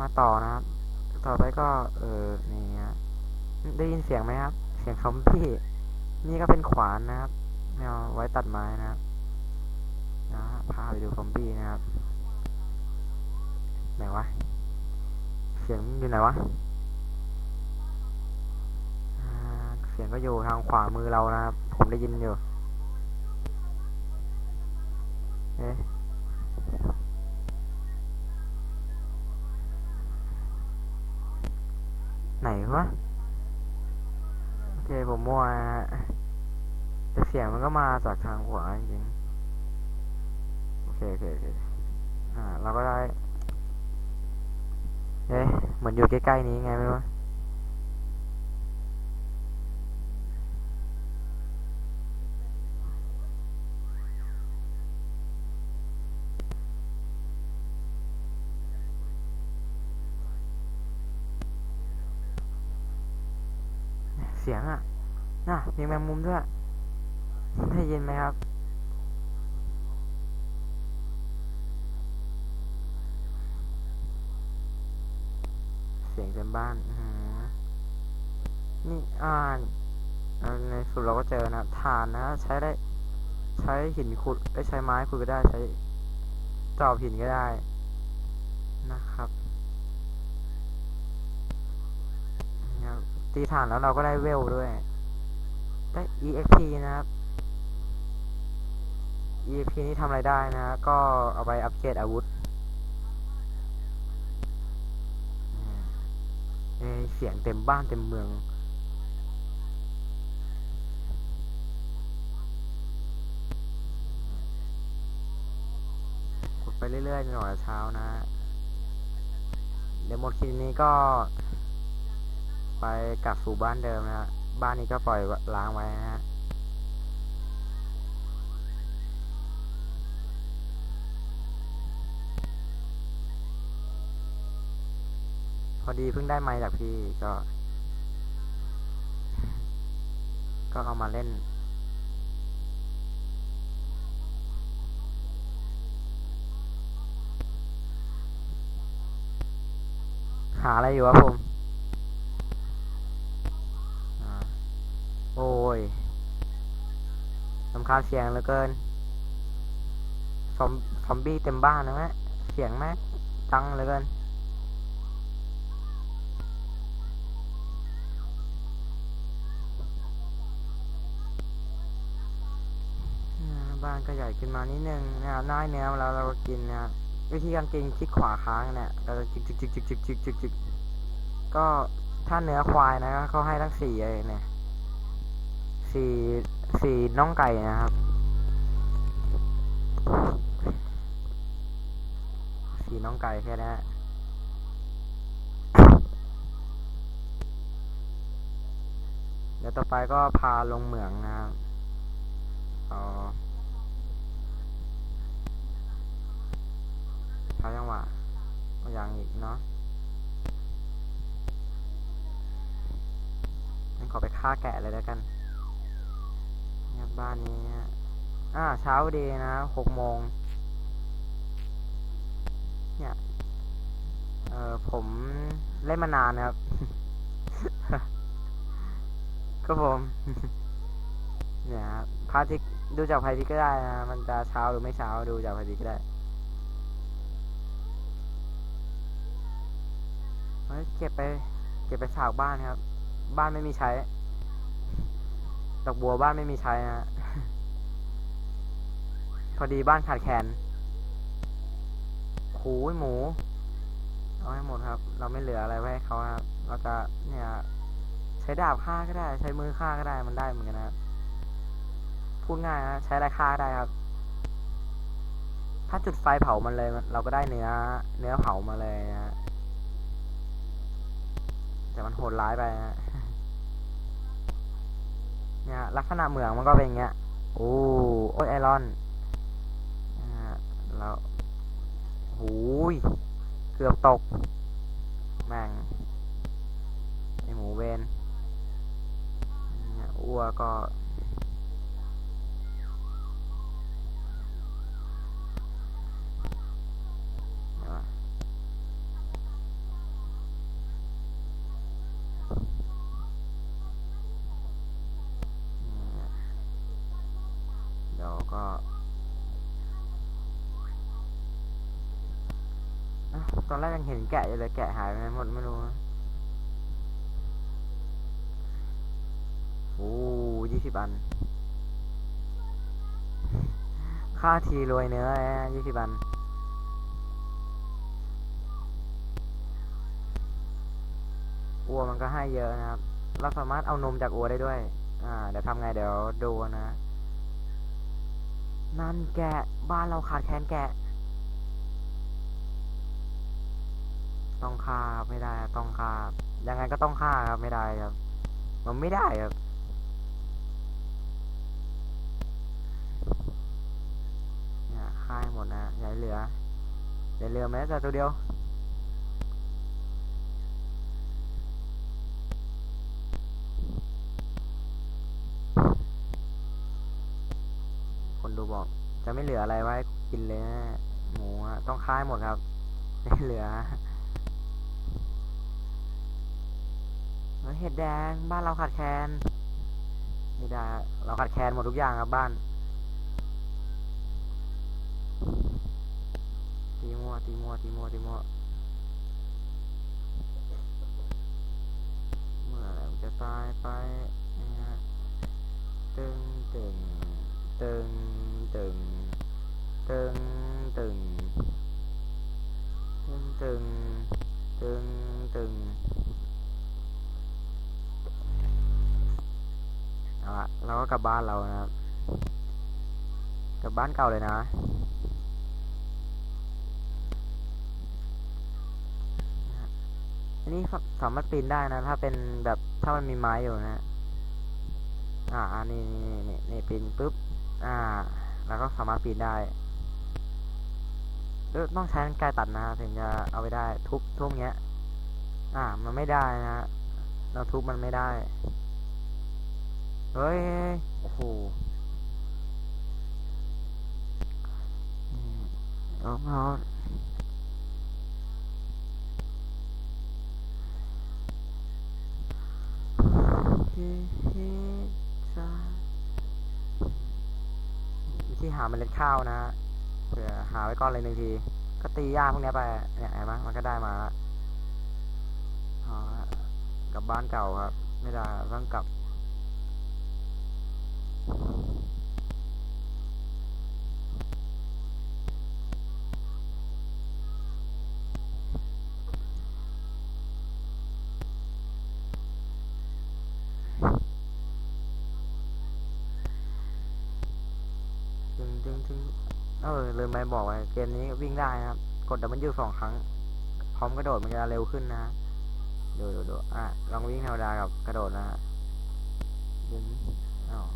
มาต่อนะครับ ต่อไปก็ เออนี่ฮะได้ยินเสียงไหมครับ เสียงซอมบี้นี่ก็เป็นขวานนะครับเอาไว้ตัดไม้นะครับนะพาไปดูซอมบี้นะครับ ไหนวะ เสียงอยู่ไหนวะเสียงก็อยู่ทางขวามือเรานะครับ ผมได้ยินอยู่ เอ๊ะ เหนวะโอเคผมมั่วนะฮะแต่เสียงมันก็มาจากทางขวาจริงๆโอเคโอเคโอเคอ่าเราก็ได้เอ๊ะเหมือนอยู่ใกล้ๆนี้ไงไม่รู้ เสี ยงอะน่ะมีแมงมุมด้วย ได้ยินไหมครับ เสียงเต็มบ้านนี่อ่านในสุดเราก็เจอนะถ่านนะ ใช้ได้ ใช้หินขุดไอ้ใช้ไม้ขุดก็ได้ใช้จอบหินก็ได้นะครับนะครับ ตีถ่านแล้วเราก็ได้เวลด้วย ได้ EXP นะครับ EXP นี่ทำอะไรได้นะ ก็เอาไปอัปเกรดอาวุธเสียงเต็มบ้านเต็มเมืองกดไปเรื่อยๆจนกว่าเช้านะเดี๋ยวหมดคลิปนี้ก็ ไปกลับสู่บ้านเดิมนะฮะบ้านนี้ก็ปล่อยล้างไว้นะฮะพอดีเพิ่งได้ไมค์จากพี่ก็ ก็เอามาเล่น หาอะไรอยู่วะผมอ่าโอ้ย สำคาญเสียงเหลือเกินซอมซอมบี้เต็มบ้านนะแม่เสียงแม่ดังเหลือเกินบ้านก็ใหญ่ขึ้นมานิดนึงนะครับน้อยเนื้อแล้วเราก็กินนะครับวิธีการกินคลิกขวาค้างเนี่ยเราจะจิกจิกจิกจิกจิกจิกจิกจิกก็ถ้าเนื้อควายนะเขาให้ทั้งสี่เลยเนี่ยสี่ สี่น่องไก่นะครับ สี่น่องไก่แค่นั้นเดี๋ยวต่อไปก็พาลงเหมืองนะครับอ๋อเช้ายังหวะเอาย่างอีกเนาะงั้นขอไปฆ่าแกะเลยแล้วกัน บ้านนี้ อ่า เช้าดีนะหกโมง เนี่ย เออผมเล่นมานานนะครับก็ผม เนี่ยครับพระอาทิตย์ดูจากพระอาทิตย์ก็ได้นะ มันจะเช้าหรือไม่เช้าดูจากพระอาทิตย์ก็ได้เฮ้ยเก็บไป เก็บไปฉากบ้านครับ บ้านไม่มีใช้ ดอกบัวบ้านไม่มีใช้นะ พอดีบ้านขาดแคลนขูยหมู เอาให้หมดครับ เราไม่เหลืออะไรไว้ให้เขาครับ เราจะเนี่ย ใช้ดาบฆ่าก็ได้ ใช้มือฆ่าก็ได้มันได้เหมือนกันนะครับพูดง่ายนะใช้อะไรฆ่าได้ครับ ถ้าจุดไฟเผามันเลย เราก็ได้เนื้อ เนื้อเผามาเลยนะฮะแต่มันโหดร้ายไปนะ เนี่ยลักษณะเหมืองมันก็เป็นอย่างเงี้ย โอ้โอ้ยไอรอนนะฮะแล้วหูยเกือบตก แม่งไอหมูเวนเนี่ยอ้วก็ เดี๋ยวก่อน ต อนแรกยังเห็นแกะอยู่เลยแกะหายไปหมดไม่รู้โอ้ยี่สิบอัน ค่าทีรวยเนื้อยี่สิบอันอัวมันก็ให้เยอะนะครับ เราสามารถเอานมจากอัวได้ด้วย อ่า เดี๋ยวทำไงเดี๋ยวดูนะ นั่นแกะ บ้านเราขาดแคลนแกะ ต้องฆ่าไม่ได้ต้องฆ่ายังไงก็ต้องฆ่าครับไม่ได้ครับ มันไม่ได้ครับ เนี่ยฆ่าหมดนะอย่าให้เหลืออย่าเหลือแม้แต่ตัวเดียวคนดูบอก จะไม่เหลืออะไรไว้กินเลยนะหมูต้องฆ่าหมดครับ ไม่เหลือ เฮ้ยเห็ดแดง บ้านเราขาดแคลนไม่ได้ เราขาดแคลนหมดทุกอย่างครับบ้าน ตีมัวตีมัวตีมัวตีมัว เราก็กลับบ้านเรานะครับ กลับบ้านเก่าเลยนะ อันนี้สามารถปีนได้นะ ถ้าเป็นแบบถ้ามันมีไม้อยู่นะ อ่าอันนี้นี่นี่นี่ปีนปุ๊บ อ่า แล้วก็สามารถปีนได้ต้องใช้กรรไกรตัดนะถึงจะเอาไปได้ทุบทุบเงี้ย อ่า มันไม่ได้นะเราทุบมันไม่ได้ เฮ้ย โอ้โหอืมเอาเอาวิธีหาเมล็ดข้าวนะเผื่อหาไว้ก่อนเลยหนึ่งที ก็ตีหญ้าพวกนี้ไป เนี่ยเห็นไหมมันก็ได้มาละอ๋อกลับบ้านเก่าครับ ไม่ได้ต้องกลับ ดึงดึงดึงเออลืมไปบอกไว้เกมนี้วิ่งได้นะครับ กดดับเบิลยูสองครั้ง พร้อมกระโดดมันจะเร็วขึ้นนะดูดูดูอะลองวิ่งธรรมดากับกระโดดนะฮะดึงอ้าว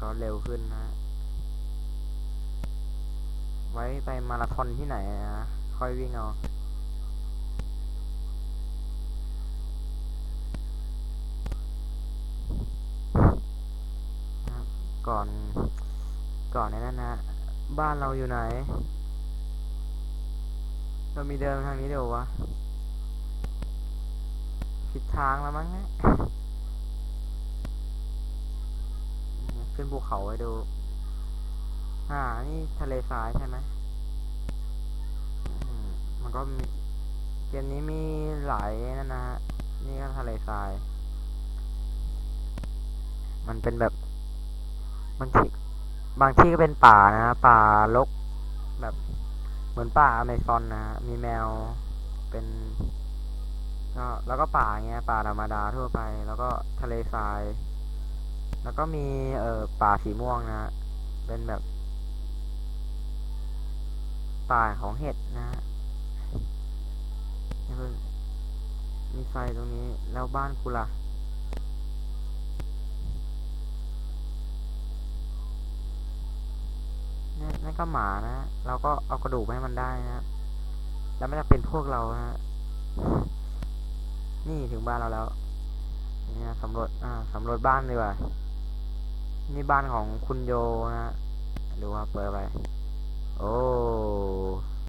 ก็เร็วขึ้นนะ ไว้ไปมาราธอนที่ไหนนะค่อยวิ่งเอาก่อน ก่อนในนั้นนะบ้านเราอยู่ไหน เรามีเดินทางนี้เดี๋ยววะผิดทางแล้วมั้งเนี่ย ขึ้นภูเขาไว้ดู อ่า นี่ทะเลทรายใช่ไหมมมันก็มีเกมนี้มีหลายนั่นนะฮะ นี่ก็ทะเลทราย มันเป็นแบบบางที่บางที่ก็เป็นป่านะป่ารกแบบเหมือนป่าอเมซอนนะฮะ มีแมวเป็นก็แล้วก็ป่าเงี้ย ป่าธรรมดาทั่วไป แล้วก็ทะเลทราย แล้วก็มีเอ่อป่าสีม่วงนะเป็นแบบ ป่าของเห็ดนะฮะมีไฟตรงนี้แล้วบ้านกูล่ะนั่นั่นก็หมานะ เราก็เอากระดูกให้มันได้นะ แล้วมันจะเป็นพวกเรานะ นี่ถึงบ้านเราแล้วเนี่ยสำรวจ อ่าสำรวจบ้านดีกว่า นี่บ้านของคุณโยนะดูว่าเปิดไป โอ้